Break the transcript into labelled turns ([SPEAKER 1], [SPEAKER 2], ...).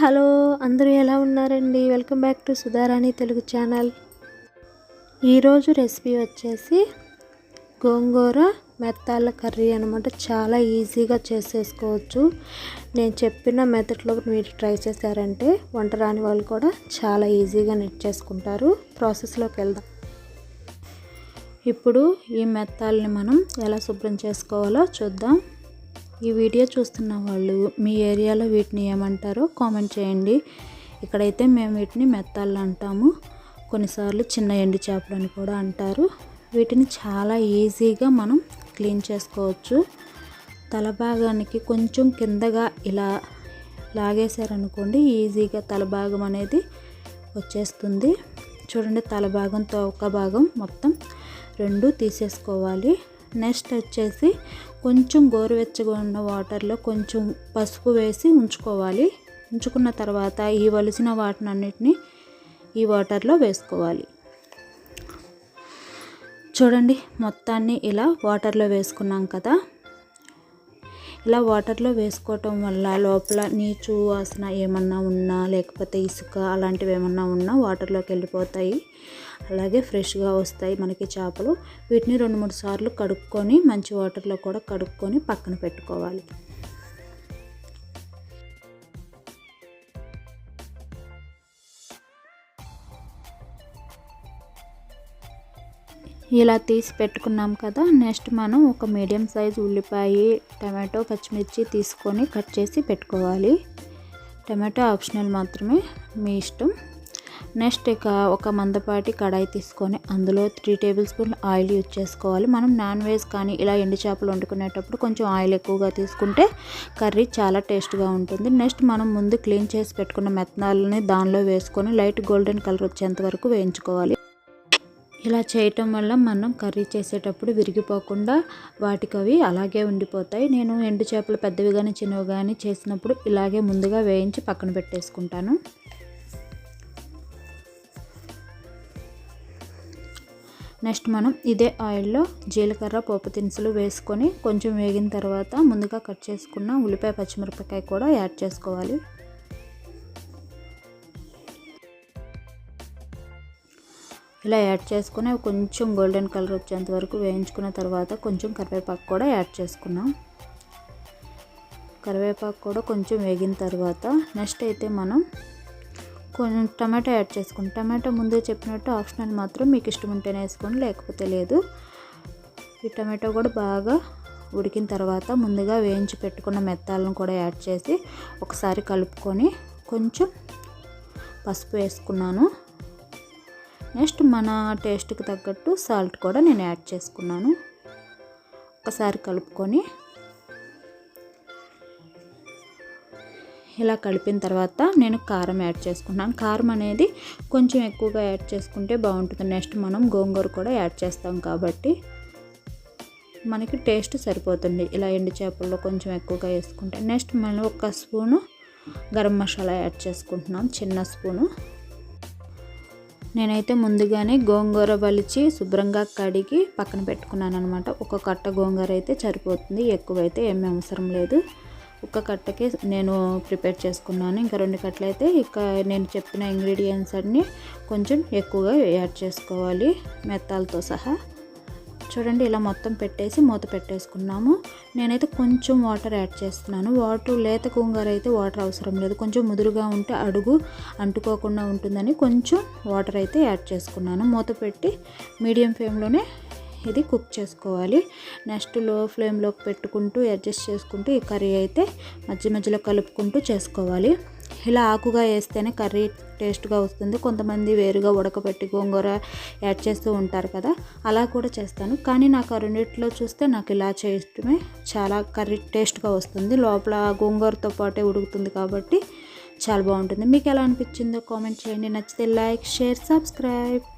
[SPEAKER 1] Hello అందరూ ఎలా ఉన్నారండి? Welcome back to Sudharani Telugu channel. ఈరోజు రెసిపీ వచ్చేసి గోంగూర మెత్తాల కర్రీ అనమాట చాలా ఈజీగా చేసేసుకోవచ్చు. నేను చెప్పిన మెథడ్లో మీరు ట్రై చేశారంటే వంట రాని వాళ్ళు కూడా చాలా ఈజీగా నెట్ చేసుకుంటారు. ప్రాసెస్లోకి వెళ్దాం. ఇప్పుడు ఈ మెత్తాలని మనం ఎలా శుభ్రం చేసుకోవాలో చూద్దాం. ఈ వీడియో చూస్తున్న వాళ్ళు మీ ఏరియాలో వీటిని ఏమంటారో కామెంట్ చేయండి. ఇక్కడైతే మేము వీటిని మెత్తాళ్ళు అంటాము. కొన్నిసార్లు చిన్న ఎండు చేపలు అని కూడా అంటారు. వీటిని చాలా ఈజీగా మనం క్లీన్ చేసుకోవచ్చు. తల భాగానికి కొంచెం కిందగా ఇలా లాగేశారనుకోండి ఈజీగా తల భాగం అనేది వచ్చేస్తుంది. చూడండి తల భాగంతో ఒక భాగం మొత్తం రెండు తీసేసుకోవాలి. నెక్స్ట్ వచ్చేసి కొంచెం గోరువెచ్చగా ఉన్న వాటర్లో కొంచెం పసుపు వేసి ఉంచుకోవాలి. ఉంచుకున్న తర్వాత ఈ వలిసిన వాటిని అన్నిటిని ఈ వాటర్లో వేసుకోవాలి. చూడండి మొత్తాన్ని ఇలా వాటర్లో వేసుకున్నాం కదా. ఇలా వాటర్లో వేసుకోవటం వల్ల లోపల నీచు వాసన ఏమన్నా ఉన్నా లేకపోతే ఇసుక అలాంటివి ఏమన్నా ఉన్నా వాటర్లోకి వెళ్ళిపోతాయి. అలాగే ఫ్రెష్గా వస్తాయి మనకి చేపలు. వీటిని రెండు మూడు సార్లు కడుక్కొని మంచి వాటర్లో కూడా కడుక్కొని పక్కన పెట్టుకోవాలి. ఇలా తీసి పెట్టుకున్నాం కదా నెక్స్ట్ మనం ఒక మీడియం సైజ్ ఉల్లిపాయ టమాటో పచ్చిమిర్చి తీసుకొని కట్ చేసి పెట్టుకోవాలి. టమాటో ఆప్షనల్ మాత్రమే మీ ఇష్టం. నెక్స్ట్ ఇక ఒక మందపాటి కడాయి తీసుకొని అందులో three table spoon oil use చేసుకోవాలి. మనం నాన్ వెజ్ కానీ ఇలా ఎండు చేపలు వండుకునేటప్పుడు కొంచెం ఆయిల్ ఎక్కువగా తీసుకుంటే కర్రీ చాలా టేస్ట్గా ఉంటుంది. నెక్స్ట్ మనం ముందు క్లీన్ చేసి పెట్టుకున్న మెత్తనాలని దానిలో వేసుకొని లైట్ గోల్డెన్ కలర్ వచ్చేంత వరకు వేయించుకోవాలి. ఇలా చేయటం వల్ల మనం కర్రీ చేసేటప్పుడు విరిగిపోకుండా వాటికి అవి అలాగే ఉండిపోతాయి. నేను ఎండు చేపలు పెద్దవి కానీ చిన్నవి కానీ చేసినప్పుడు ఇలాగే ముందుగా వేయించి పక్కన పెట్టేసుకుంటాను. నెక్స్ట్ మనం ఇదే ఆయిల్లో జీలకర్ర పోపు దినుసులు వేసుకొని కొంచెం వేగిన తర్వాత ముందుగా కట్ చేసుకున్న ఉల్లిపాయ పచ్చిమిరపకాయ కూడా యాడ్ చేసుకోవాలి. ఇలా యాడ్ చేసుకుని కొంచెం గోల్డెన్ కలర్ వచ్చేంత వరకు వేయించుకున్న తర్వాత కొంచెం కరివేపాకు కూడా యాడ్ చేసుకున్నాం. కరివేపాకు కూడా కొంచెం వేగిన తర్వాత నెక్స్ట్ అయితే మనం కొంచెం టమాటో యాడ్ చేసుకుని టమాటో ముందే చెప్పినట్టు ఆప్షనల్ మాత్రం మీకు ఇష్టం ఉంటేనే వేసుకోండి లేకపోతే లేదు. ఈ టమాటో కూడా బాగా ఉడికిన తర్వాత ముందుగా వేయించి పెట్టుకున్న మెత్తాలను కూడా యాడ్ చేసి ఒకసారి కలుపుకొని కొంచెం పసుపు వేసుకున్నాను. నెక్స్ట్ మన టేస్ట్కి తగ్గట్టు సాల్ట్ కూడా నేను యాడ్ చేసుకున్నాను. ఒకసారి కలుపుకొని ఇలా కలిపిన తర్వాత నేను కారం యాడ్ చేసుకున్నాను. కారం అనేది కొంచెం ఎక్కువగా యాడ్ చేసుకుంటే బాగుంటుంది. నెక్స్ట్ మనం గోంగూర కూడా యాడ్ చేస్తాం కాబట్టి మనకి టేస్ట్ సరిపోతుంది. ఇలా ఎండు చేపల్లో కొంచెం ఎక్కువగా వేసుకుంటే. నెక్స్ట్ మనం ఒక స్పూను గరం మసాలా యాడ్ చేసుకుంటున్నాం. చిన్న స్పూను. నేనైతే ముందుగానే గోంగూర వలిచి శుభ్రంగా కడిగి పక్కన పెట్టుకున్నాను అనమాట ఒక కట్ట గోంగూర అయితే సరిపోతుంది ఎక్కువైతే ఏమీ అవసరం లేదు. ఒక కట్టకి నేను ప్రిపేర్ చేసుకున్నాను. ఇంకా రెండు కట్టలు అయితే ఇక నేను చెప్పిన ఇంగ్రీడియంట్స్ అన్నీ కొంచెం ఎక్కువగా యాడ్ చేసుకోవాలి మెత్తాలతో సహా. చూడండి ఇలా మొత్తం పెట్టేసి మూత పెట్టేసుకున్నాము. నేనైతే కొంచెం వాటర్ యాడ్ చేస్తున్నాను. వాటర్ లేత కుంగారు అయితే వాటర్ అవసరం లేదు. కొంచెం ముదురుగా ఉంటే అడుగు అంటుకోకుండా ఉంటుందని కొంచెం వాటర్ అయితే యాడ్ చేసుకున్నాను. మూత పెట్టి మీడియం ఫ్లేమ్లోనే ఇది కుక్ చేసుకోవాలి. నెక్స్ట్లో ఫ్లేమ్లోకి పెట్టుకుంటూ అడ్జస్ట్ చేసుకుంటూ ఈ కర్రీ అయితే మధ్య మధ్యలో కలుపుకుంటూ చేసుకోవాలి. ఇలా ఆకుగా వేస్తేనే కర్రీ టేస్ట్గా వస్తుంది. కొంతమంది వేరుగా ఉడకబెట్టి గోంగూర యాడ్ చేస్తూ ఉంటారు కదా అలా కూడా చేస్తాను. కానీ నాకు ఆ రెండింటిలో చూస్తే నాకు ఇలా చేయటమే చాలా కర్రీ టేస్ట్గా వస్తుంది. లోపల గోంగూరతో పాటే ఉడుకుతుంది కాబట్టి చాలా బాగుంటుంది. మీకు ఎలా అనిపించిందో కామెంట్ చేయండి. నచ్చితే లైక్ షేర్ సబ్స్క్రైబ్.